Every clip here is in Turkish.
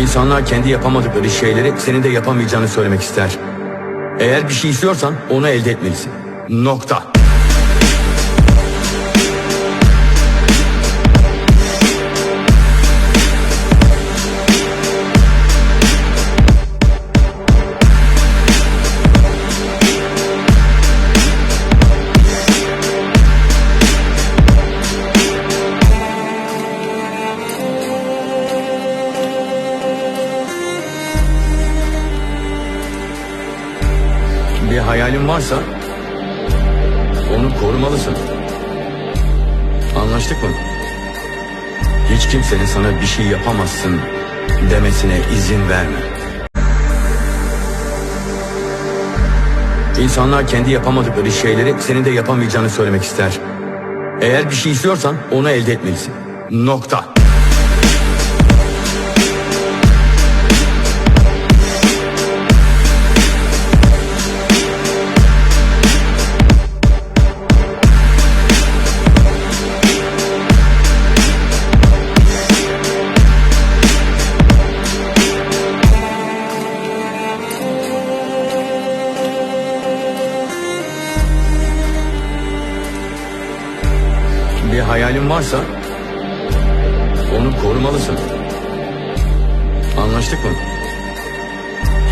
İnsanlar kendi yapamadıkları şeyleri senin de yapamayacağını söylemek ister. Eğer bir şey istiyorsan onu elde etmelisin. Nokta. Bir hayalin varsa onu korumalısın. Anlaştık mı? Hiç kimsenin sana bir şey yapamazsın demesine izin verme. İnsanlar kendi yapamadıkları şeyleri senin de yapamayacağını söylemek ister. Eğer bir şey istiyorsan onu elde etmelisin. Nokta. Bir hayalin varsa onu korumalısın. Anlaştık mı?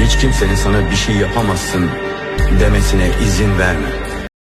Hiç kimsenin sana bir şey yapamazsın demesine izin verme.